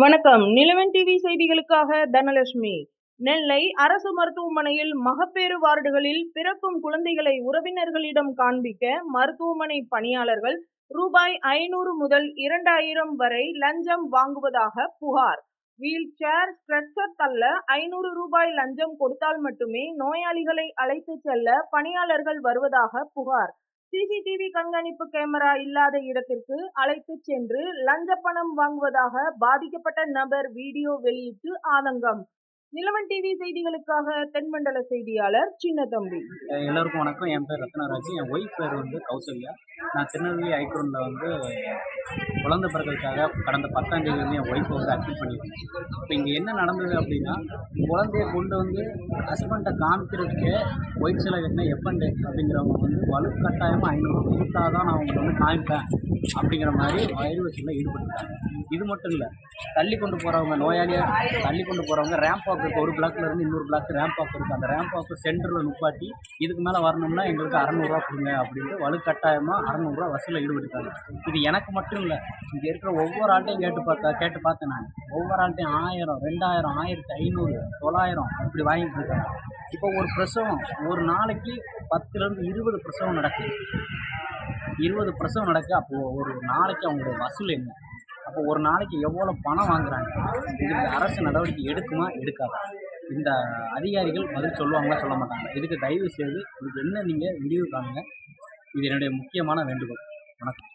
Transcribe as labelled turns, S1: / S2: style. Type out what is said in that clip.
S1: வணக்கம். நிலவன் டிவி செய்திகளுக்காக தனலட்சுமி. நெல்லை அரசு மருத்துவமனையில் மகப்பேறு வார்டுகளில் பிறக்கும் குழந்தைகளை உறவினர்களிடம் காண்பிக்க மருத்துவமனை பணியாளர்கள் ரூபாய் ஐநூறு முதல் இரண்டாயிரம் வரை லஞ்சம் வாங்குவதாக புகார். வீல் சேர் ஸ்ட்ரெச்சர் தள்ள ஐநூறு ரூபாய் லஞ்சம் கொடுத்தால் மட்டுமே நோயாளிகளை அழைத்து செல்ல பணியாளர்கள் வருவதாக புகார். சிசிடிவி கண்காணிப்பு கேமரா இல்லாத இடத்திற்கு அழைத்து சென்று லஞ்ச பணம் வாங்குவதாக பாதிக்கப்பட்ட நபர் வீடியோ வெளியிட்டு ஆதங்கம். நிலவன் டிவி செய்திகளுக்காக தென்மண்டல செய்தியாளர் சின்னதம்பி.
S2: எல்லாருக்கும் வணக்கம். என் பேர் ரத்னராஜ். என் ஒய்ஃப் பேர் வந்து கௌசல்யா. நான் திருநெல்வேலி ஐக்ரூனில் வந்து குழந்தை பிறகுக்காக கடந்த பத்தாம் தேதி வந்து என் ஒய்ஃபை வந்து அட்மிட் இப்போ இங்கே என்ன நடந்தது அப்படின்னா குழந்தைய கொண்டு வந்து ஹஸ்பண்டை காமிக்கிறதுக்கு ஒய்ஃப் சிலை கட்டின எப்பண்டே அப்படிங்கிறவங்க வந்து வலுக்கட்டாயமாக ஐநூறு கொடுத்தா தான் நான் அவங்களை வந்து காமிப்பேன் அப்படிங்கிற மாதிரி வயிறு வசூலில் ஈடுபட்டுருக்காங்க. இது மட்டும் இல்லை தள்ளி கொண்டு போகிறவங்க நோயாளியாக தள்ளி கொண்டு போகிறவங்க ரேம்ப் வாக் இருக்குது ஒரு பிளாக்லேருந்து இன்னொரு பிளாக் ரேம்ப் வாக் இருக்குது அந்த ரேம்ப் வாக்கு சென்டரில் நுப்பாட்டி இதுக்கு மேலே வரணும்னா எங்களுக்கு அறநூறுவா கொடுங்க அப்படின்ட்டு வலுக்கட்டாயமாக அறநூறுவா வசூலில் ஈடுபட்டுருக்காங்க. இது எனக்கு மட்டும் இல்லை இங்கே இருக்கிற ஒவ்வொரு ஆள்கிட்டையும் கேட்டு பார்த்தா கேட்டு பார்த்தேன் நான். ஒவ்வொரு ஆள்கிட்டையும் ஆயிரம் ரெண்டாயிரம் ஆயிரத்தி ஐநூறு தொள்ளாயிரம் இப்படி வாங்கிட்டு இருக்காங்க. இப்போ ஒரு பிரசவம் ஒரு நாளைக்கு பத்துலேருந்து இருபது பிரசவம் நடக்குது. இருபது பிரசவம் நடக்கு அப்போது ஒரு நாளைக்கு அவங்களுடைய வசூல் என்ன? அப்போ ஒரு நாளைக்கு எவ்வளோ பணம் வாங்குறாங்க? இதுக்கு அரசு நடவடிக்கை எடுக்குமா எடுக்காதா? இந்த அதிகாரிகள் பதில் சொல்லுவாங்களா சொல்ல மாட்டாங்க இதுக்கு தயவு செய்து இதுக்கு என்ன நீங்கள் முடிவு காணுங்க? இது என்னுடைய முக்கியமான வேண்டுகோள். வணக்கம்.